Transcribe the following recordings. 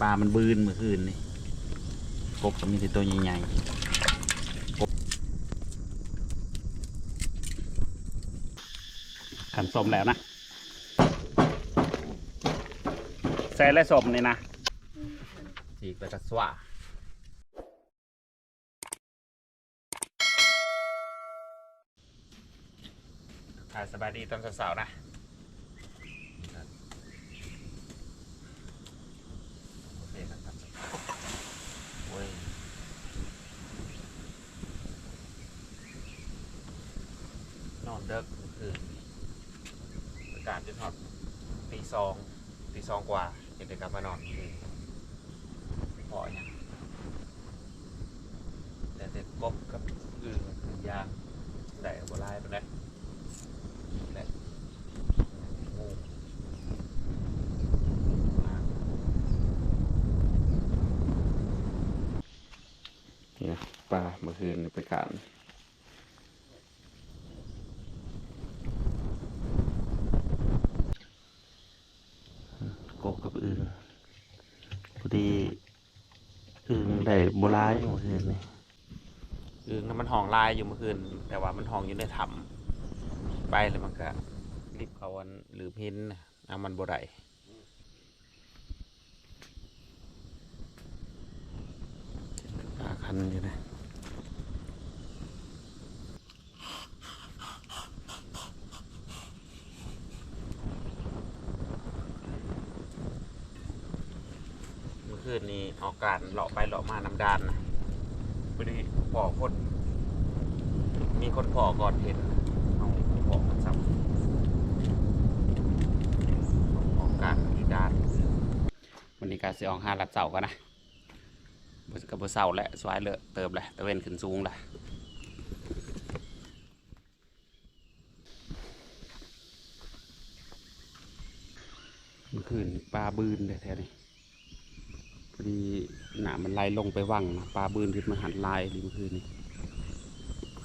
ปลามันบืนเมื่อคืนนี่กบก็มีแต่ตัวใหญ่ๆขันสมแล้วนะใส่และสมนี่นะจีกแล้วก็สว่าสบายดีตอนสาวๆนะ โอเคนะครับโอ้ยน อนเด็กเมื่อคืนอากาศจะถอดตีสองตีสองกว่าจะได้กลับมานอนคืนพอเนี่ยแต่แต่กบกับอึ่งยางได้บัวลายไปแล้วนี่นะปลาเมื่อคืนไปการกบกับอึงพอดีอึงได้โบราณเมื่อคืนนี่อึงนั้น มันห้องลายอยู่เมื่อคืน แต่ว่ามันห้องอยู่ในถ้ำไปเลยมันก็รีบเขาวันหรือพินเอามันบ่ได้าคันอยู่นะเมื่อคืนนี้ออกการเลาะไปเลาะมาน้ำดานนะพอดีพอคน มีคนพอก่อนเห็นเอาพอกันซ้ำออกการอีดานวันนี้การเสียออกหาหลัดเสากันนะบกับบเสาแหละสวายเลอะเติมแหละตะเวนขึ้นสูงแหละเมื่อคืนปลาบืนเลยแท้นี่พอดีหนามันไหลลงไปวังนะปลาบืนขึ้นมาหันลายดีเมื่อคืนนี้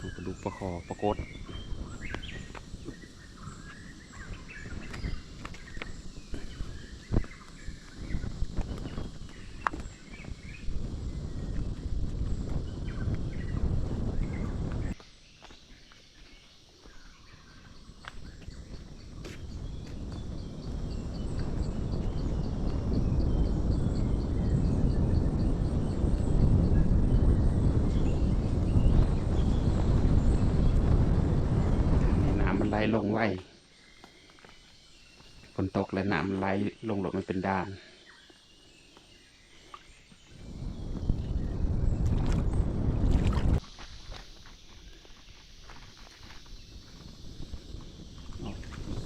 เอากระดูกปลาคอปลากดน้ำมัน ไหลลงไวฝนตกแล้วน้ำไหลลงหลบมันเป็นด่าน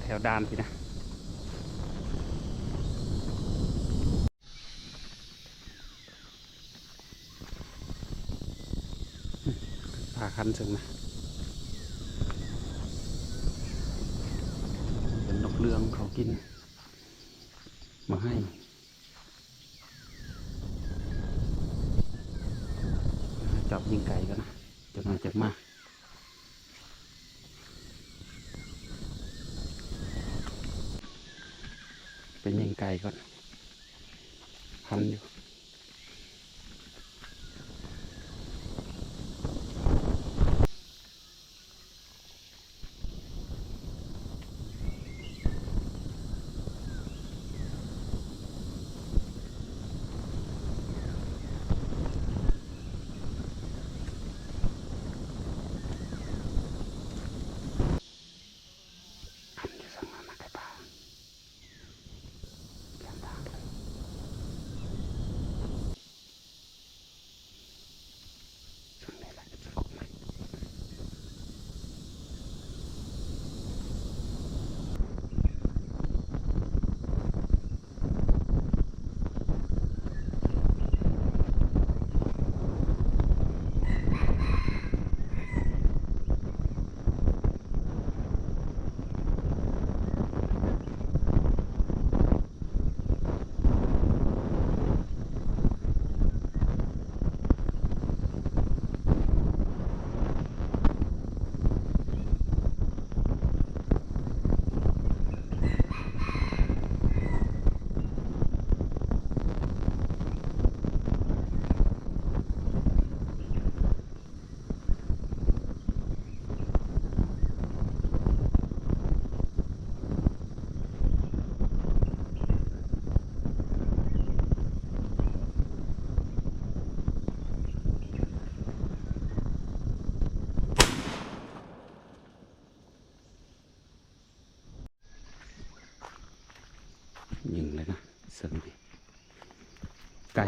แถวด่านพี่นะพาคันเชิงนะ เป็นนกเรืองเขา กิน มาให้จับยิงไก่กันนะจะมาจะมาเป็นยิงไก่ก่อนพันอยู่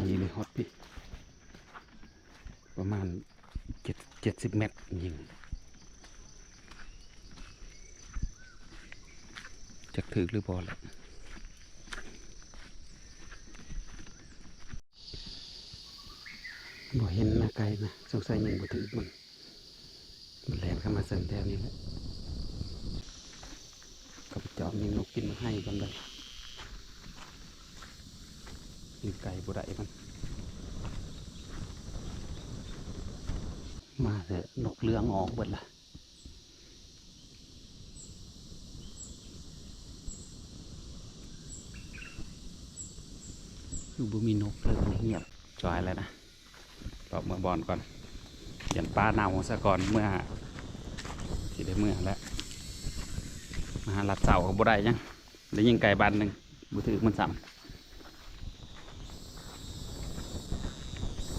เลยฮอตพี่ ประมาณเจ็ดเจ็ดสิบเมตรยิงจักถือหรือบอแล้วบ่เห็นนะไกลนะสงสัยยังบ่ถือมันมันแลนเข้ามาเสริมแถวนี้แหละกับจอบนี่นกกินมาให้กันเลย มีไก่บุได้มัน มาเถอะนกเรืองออกเบิดละคือบ่มีนกเลยเงียบจอยแล้วนะรอบเมื่อบอลก่อนยันป้าเนาซะก่อนเมื่อที่ได้เมื่อแล้วมาหาลัดเสาก็บ่ได้ยังได้ยิงไก่บานหนึ่งบุถือมันซ้ำ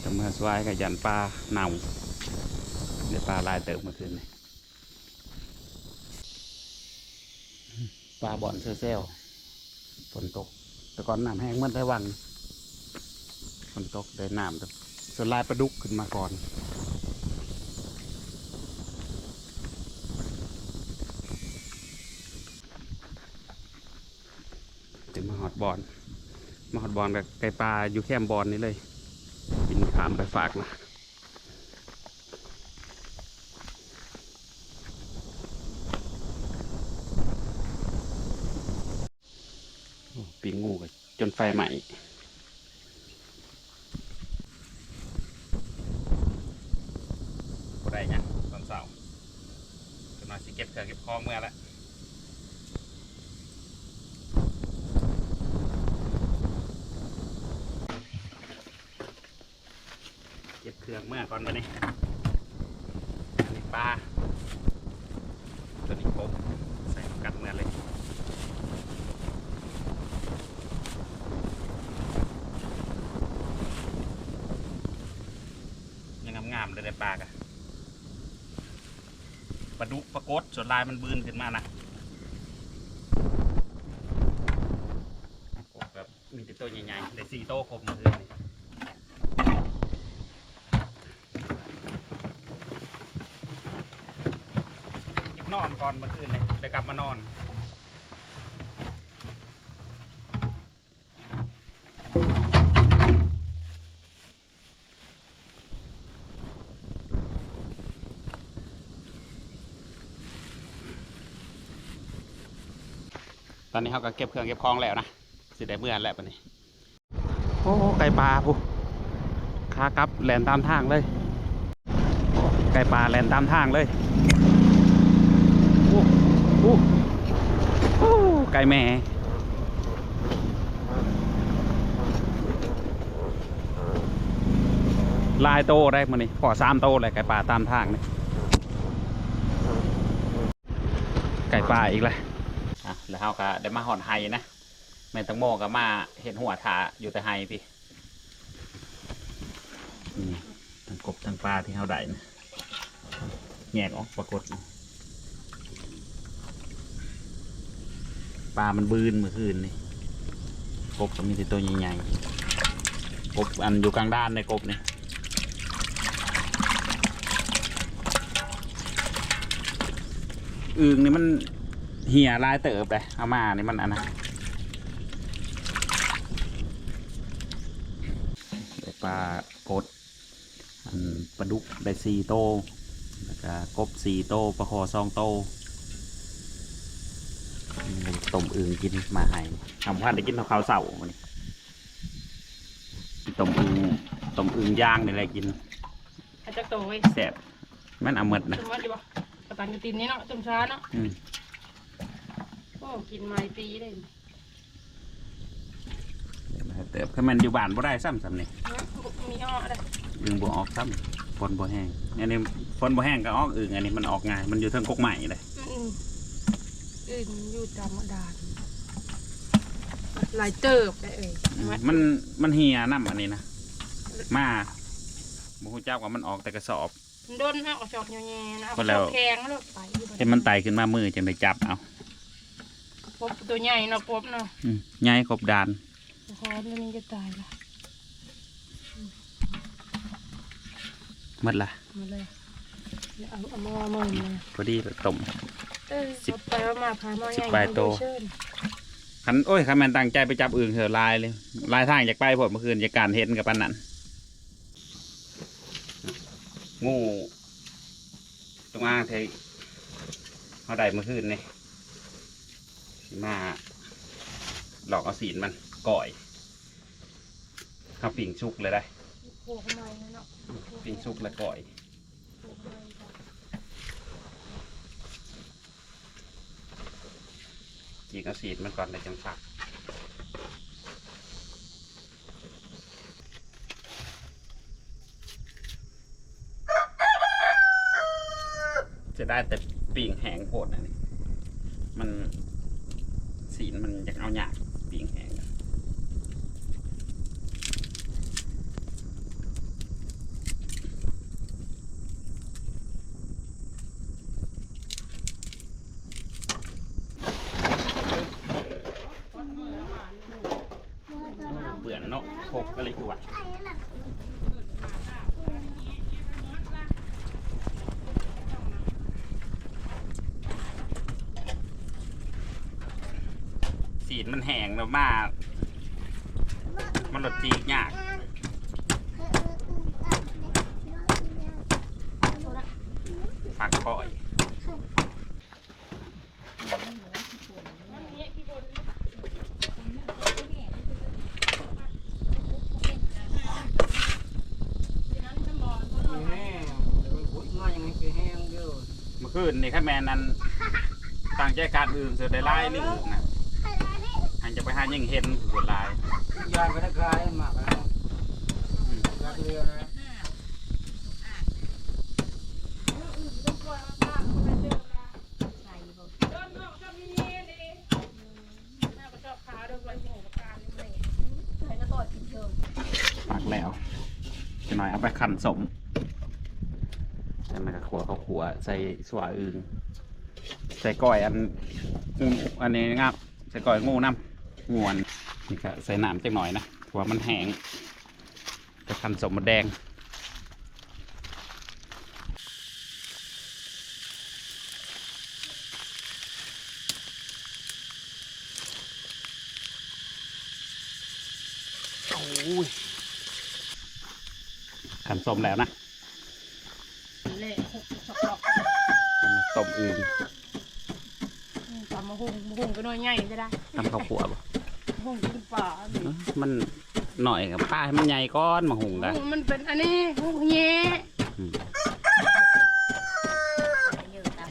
แต่เมื่อสวายกับยันป้าเนาได้ปลาลายเติมเมื่อคืนนี่ปลาบ่อนเซลเซลฝนตก แต่ก่อนน้ำแห้งเมื่อไต้วันฝนตกได้น้ำแต่ส่วนลายปลาดุกขึ้นมาก่อนถึงมาหอดบอลมาหอดบอลกับไก่ปลาอยู่แคมบอลนี่เลยามไปฝากนะ ปีงูกันจนไฟใหม่ได้ยังตอนเสาร์จะมาสิเก็บเถื่อเก็บคองเมื่อแล้ว เก็บเครื่องเมื่อก่อนมานี่อันนี้ปลาตัวนี้ผมใส่กัดเมื่อเลยยังงามๆเลยได้ ปลากะปลาดุกปลากดส่วนลายมันบืนขึ้นมานะกบแบบมีแต่ตัวใหญ่ๆได้สี่โตครบหมาเลยนี่นอนก่อนเมื่อคืนเลยเดี๋ยวกลับมานอน อนนี้เขาก็เก็บเครื่องเก็บของแล้วนะสิได้เมื่อนแล้วปะนี้โอ้ไก่ปลาผู้ขากลับแลนตามทางเลยไก่ปลาแลนตามทางเลยโอ้โอ้โอ้ไก่แม่ลายโตได้มานี่พอสามโตเลยไก่ป่าตามทางนี่ไก่ป่าอีกเลย อะแล้วเขาก็ได้มาหอนไฮนะแม่ตังโมก็มาเห็นหัวถาอยู่แต่ไฮพี่นี่ทั้งกบทั้งปลาที่เขาได้นะแยกออกปรากฏปลา มันบืนเมื่อคืนนี่กบก็มีแต่ตัวใหญ่ๆกบอันอยู่กลางด้านในกบนี่อึ่งนี่มัน เหี่ยลายเติบเลยเอามานี่มันอันนะได้ปลากดอันปลาดุกได้สี่โตวแล้วก็กบสี่โตวปลาคอสองโตวต้มอึ่งกินมาให้ทำพันได้กินข้าวเสาวันนี้ต้มอึ่งต้มอึ่งย่างนี่แหละกินอาจจะโตไว้แซ่บมันเอาหมดนะจุ่มว่าดีบ่กระตันกระตินนี่เนาะจุ่มช้าเนาะอืมโอ้ กินไม้ปีเลยเดี๋ยวมาเติบคือมันอยู่บ้านบ่ได้ซ้ำซ้ำนี่เนาะมีอ้อได้อึ่งบ่ออกซ้ำฝนบ่แห้งอันนี้ฝนบ่แห้งก็ออกอึ่งอันนี้มันออกง่ายมันอยู่เทิงกกใหม่เลยอืมอื่นอยู่ตามดานหลายเติบได้เอ่ยอืมมันมันเหี่ยน้ำอันนี้นะมาบ่ฮู้จักว่ามันออกแต่กระสอบมันโดนฮะออกจอกแง่ๆนะเอาพอแล้วจอกแข็งแล้วไปอยู่บเห็นมันไต่ขึ้นมามือจังได้จับเอา ปบตัวใหญ่เนาะปบเนาะอืมใหญ่กบดานพร้อมแล้วนี่จะตายละหมดละมาเลยเดี๋ยวเอาเอามาว่ามึงเลยพอดีต้มเออเอาไปว่ามาพามาสิบใหญ่แปดโตเชิญคันโอ้ยคันแมันตั้งใจไปจับอื่นเถอะลายเลยลายทางจากไปผลเมื่อคืนจากการเห็นกับปันนั้นงูตรงอ่างเทเขาได้เมื่อคืนนี่สิ มาหลอกเอาสีนมันก่อยเขาปิ่งชุกเลยได้ปิ่งชุกแล้วก่อยจีกเอาสีนมันก่อนเลยจังฝักจะได้แต่ปีงแหงโพดนะนี่มัน มันอยากเอาหยากปีงแหงอะเบื่อเนาะโคกอะไรกูวะ มันแหงแล้วมากมันหลดจีกยากฝากก่อยแห้งมันขุดมาอย่างนี้คือแห้งเด้อเมื่อคืนนี่ข้าแมนนั้นต่างใจการอื่นเสือได้ไล่ลิงนะหั นจะไปหายิ่งเห็นหัวลายยานก็ได้กลายมากแล้วรักเรือนะปากแล้วจะหน่อยเอาไปขันสมแล้วมันก็ขัวเขาขัวใส่สวาอื่นใส่ก้อยอันอันนี้งับใส่ก้อยงูน้ำ งวนนี่ก็ใส่น้ำจังหน่อยนะเพราะว่ามันแห้งไปขันสมมดแดงโอ้ยขันสมแล้วนะเละหกสกหลอกต้มอื่นตามมาหุงมาหุงก็น้อยใหญ่จะได้ทำข้าวขัวบ่ หุงกินป่าเอ้อมันหน่อยกับป้าให้มันใหญ่ก้อนมาหุงกันหุงมันเป็นอันนี้หุงเย่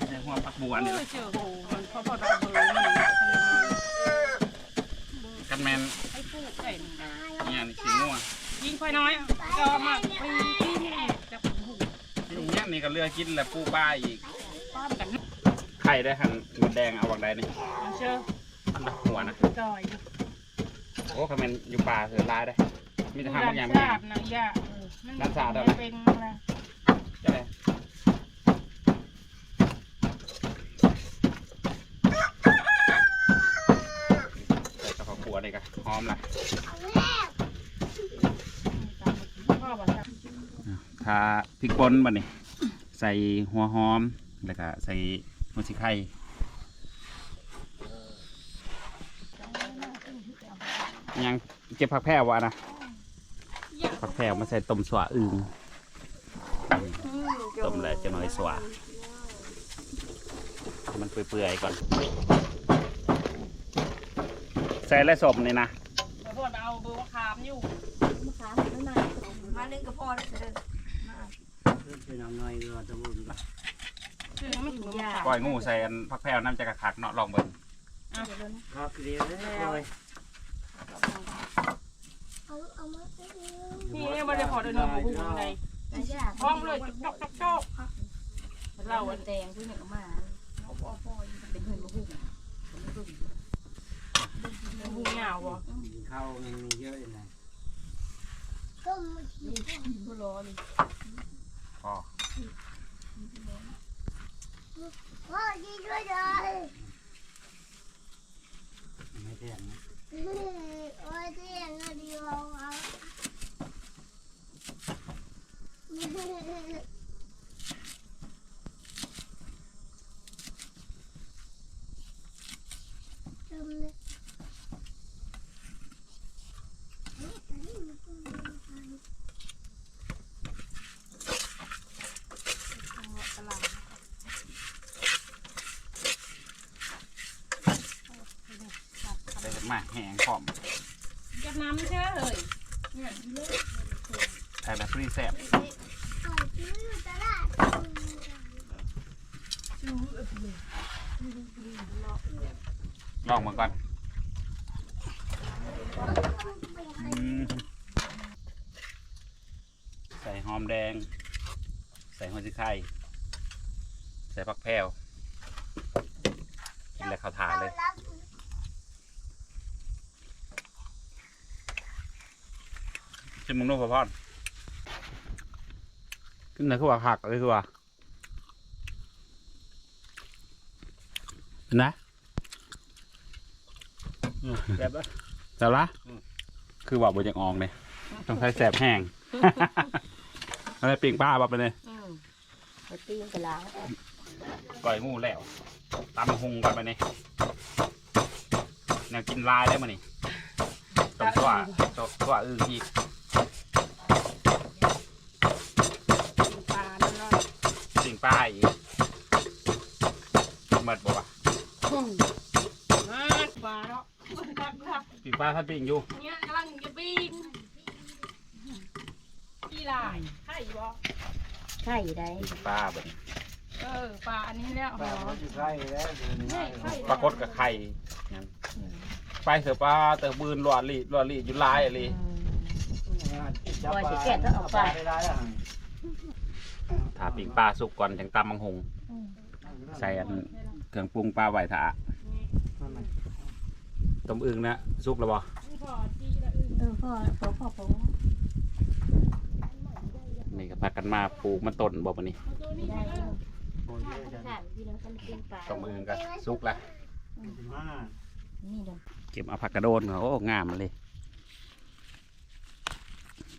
ใส่หัวปักบัวโอ้นี่ยแหละเจ้าโหมันพอพอเราเบอร์มันกันแมนให้พูดได้นะเนี่ยนี่สีม่วงยิงค่อยน้อยก็มาปีที่นี่จะหุงลุงเนี่ยนี่ก็เลือกกินแล้วปูป้าอีกป้ามกันไข่ได้หันมดแดงเอาวังใดนี่เชื่ออันดับหัวนะจอย โอ้คาแมนอยู่ป่าเสือลายได้ มีแต่หางบางอย่างชาตินะย่าเป็นอะไรใช่ใส่ข้าวขัวนี่ก็หอมละพ่อบอกจะทาพริกป่นบัดนี้ ใส่หัวหอม แล้วก็ใส่หัวชิไข่ ยังเก็บผักแพรววะนะผักแพรวมาใส่ต้มสวาอึงต้มแล้วจะน้อยสวาให้มันเปื่อยๆก่อน ใส่และสมนี่นะแต่พ่อเอาเบอร์ว่าคามอยู่มาหนึ่งก็พอแล้วเด้อคือน้ำน้อยเรือตะบุญละคือไม่ถึงยาก้อยงูใส่อันผักแพรวน้ำจะกระคักเนาะลองเบิ่งครับเรียวแล้ วนี่ม่ได้พอเดินมาหุงในไม่ใช่ห้อมเลยจกจกจกเราแดงผู้หญิงมาเป็นเพื่อนมาหุ้มหุงเงาบ่ข้าวมันมีเยอะเลยนะผู้รอเลยพอพ่อยิงด้วยเลยไม่แพงนะ Mm-hmm. โอ้ยเสียงเฮ้ยใส่แบบฟรีแซ่บต่อยซื้ออยู่ตลาดลองมาก่อนอืมใส่หอมแดง ใส่หัวจิไข่ใส่ผักแพรวกินแล้วเข้าทานเลย รับ ชิ มมึงดูพ่อพ่อนขึ้นไหนคือว่าหักเลยคือว่าเห็นะแบบว่าแสบละคือว่าบนยังอองเนี่ยต้องใช้แสบแห้งอะไรปิ่งป้าปะไปเลยอืมไปตีนกันแล้วก่อยงูแล้วตำหงก่อนไปเนี่ยแนวกินลายได้มานี่ต้มตัวตัวตัวอื่นอีก ปิ่งป้าอีกเมิดบอกว่ามาปลาเนาะครับครับปิ่งป้าท่านปิ่งอยู่เนี่ยกำลังจะบินกี่ลายไข่บ่ไข่ได้ปิ่งป้าแบบนี้เออปลาอันนี้แล้วแบหบอว่าอยู่ใกล้แล้วเดี๋ยวนี้นี่ไข่ปรากฏกับไข่ยังไปเถอะป้าเตอบืนหลอดลีหลอดลีอยู่ลายอะไรจับปลาเอาปลาไปได้แล้ว ถาปิ่งปลาสุกก่อนจังตำมังหง ใส่อันเครื่องปรุงปลาไหวถาต้มอึ่งนะสุกแล้วบ่พอจีละอึ่งเออพ่อพ่อพ่อพ่อนี่ก็พากันมาปลูกมันต้นบ่ปะนี่เอาตัวนี้ได้ไปเอเอาอขาดพี่น้องกันกินปลาต้มอึ่งก็สุกละห้านี่เด้อเก็บเอาผักกระโดนโอ้งามเลย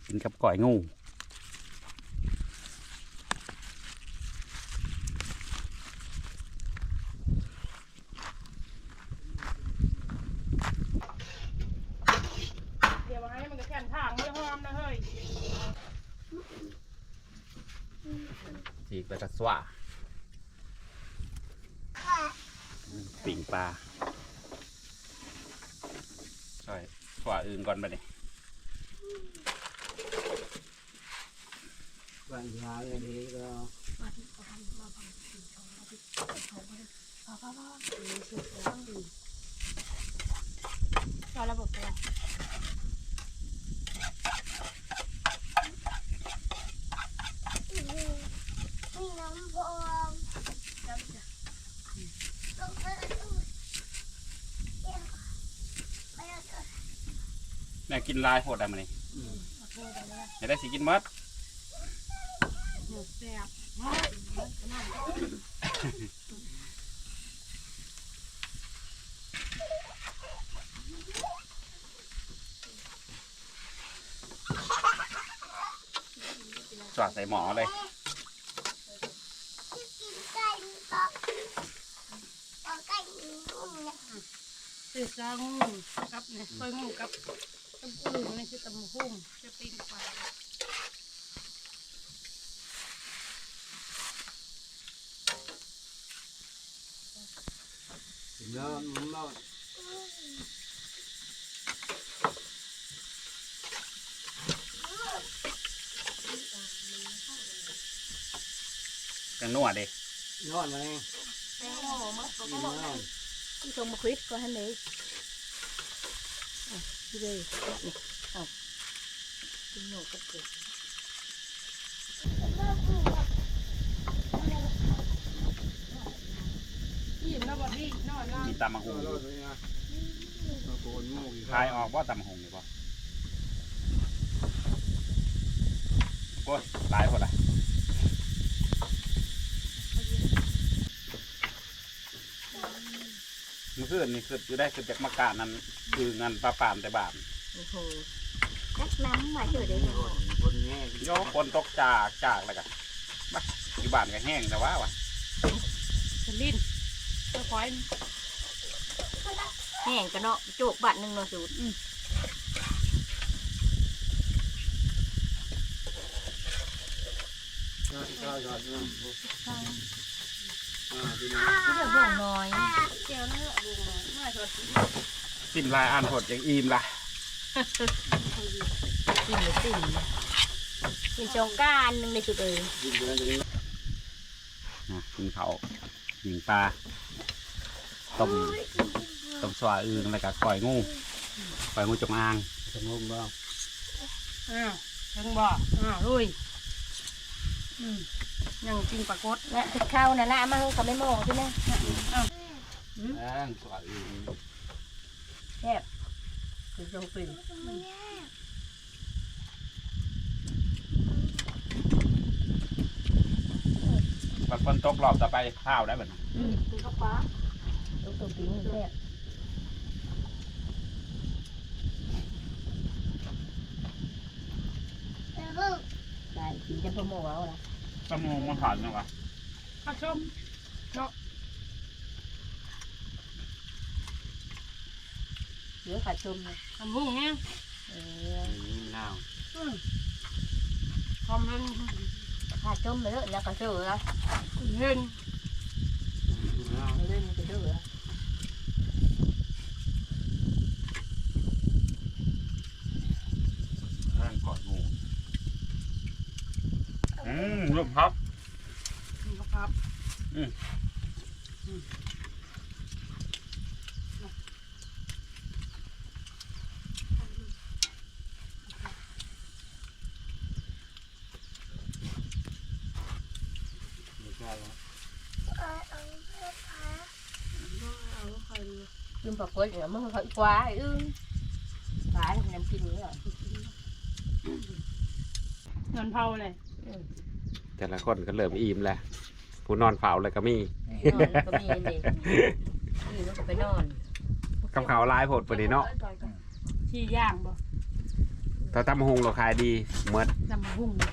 กินกับก่อยงู เดี๋ยวให้มันก็แค่นทางไม่หอมนะเฮ้ย สีกแล้วก็สว่าปิ่งปลาใช่สว่าอึ่งก่อนไปนี่ วันยาเลยนี้ก็ ก็ระบบตัว มีน้ำพองต้องไปเอา แม่กินลายโหดได้มานี่จะได้สิกินหมัดหมูแซ่บสวดใส่หมอเลยที่กินไก่ก็เอาไก่นุ่มเนี่ยติดซางูกับเนี่ยซอยงูกับ กับอึ่งนี่คือตำหุ่มจะปิ้งปลาเริ่มเริ่มกังนวดดิยอดเลยแตงโมมั้งกินแล้วที่ส่งมาควิดก็ให้เลยอะพี่ เลยนี่เอากินหนูกับเกลืออิ่มแล้วบ่พี่นอนล่ามีตำมังหงลยนะตะโกนโม่กี่คายออกว่าตำมังหงนี่ป่โอ้ยหลายคนละเมื่อคืนนี่คืออยู่ได้คือจากมากานั่น คือเงินปลาปามแต่บาปโอ้โหจักน้ำมาเจอได้ยังคนแง่โยคนตกจากจากแล้วกันมาอยู่บ้านก็แห้งแต่ว่าวะสลินเจ้าควายแห้งกันเนาะโจกบาทหนึ่งเนาะสูตรยอดยอดยอดอ่าพี่น้อง ที่เดือดบ่งน้อย เจียว นั่นแหละบุ้งไม่สดสิ้นลายอ่านหดอย่างอิ่มละเขาเยกินเลยกินกินสงกรารหนึงในสุดเอยนะกินเขาวยิงปลาต้มต้มสวาอื่นแล้วก็ก่อยงูก่อยงูจงอางสมมติว่าอ้าวถึงบ่อ้าวลุยอืมยังกินปลากดนะถึงข้าวน่ะนะมาเขาไม่มองที่นะแป้งสวยอื่น แซ่บคือจงปิ่นบัดฝนตกรอบต่อไปข้าวได้แบบคือข้าวปลาตัวตัวปิ่นแซ่บแล้วก็ได้กินจะพะโมเอาละตะมูมันผ่านนะวะข้าวชม เหลือขาดชมนะทำหุ่งเนี่ยเออนี่มะนาวทำเล่นขาดชมไปเลยแล้วก็ซื้อแล้วเล่นมะนาวเล่นก็ซื้อแล้วแป้งก่อยงูอืมลูกครับครับไม่ใช่แล้ว เอาเอาเสื้อผ้า ลืมปากกดเดี๋ยวมันค่อยกว่าอือขายน้ำกินนี่เหรอเงินเผาเลยแต่ละคนก็เริ่มอิ่มแล้วผู้นอนเฝ้าเลยก็มีนอนก็มีเด็กนี่มันก็ไปนอนกับเขาวลายผดปนี้เนาะที่ย่างบ่ถ้าตำหงเราขายดีเมดนำมาหุ่งเลย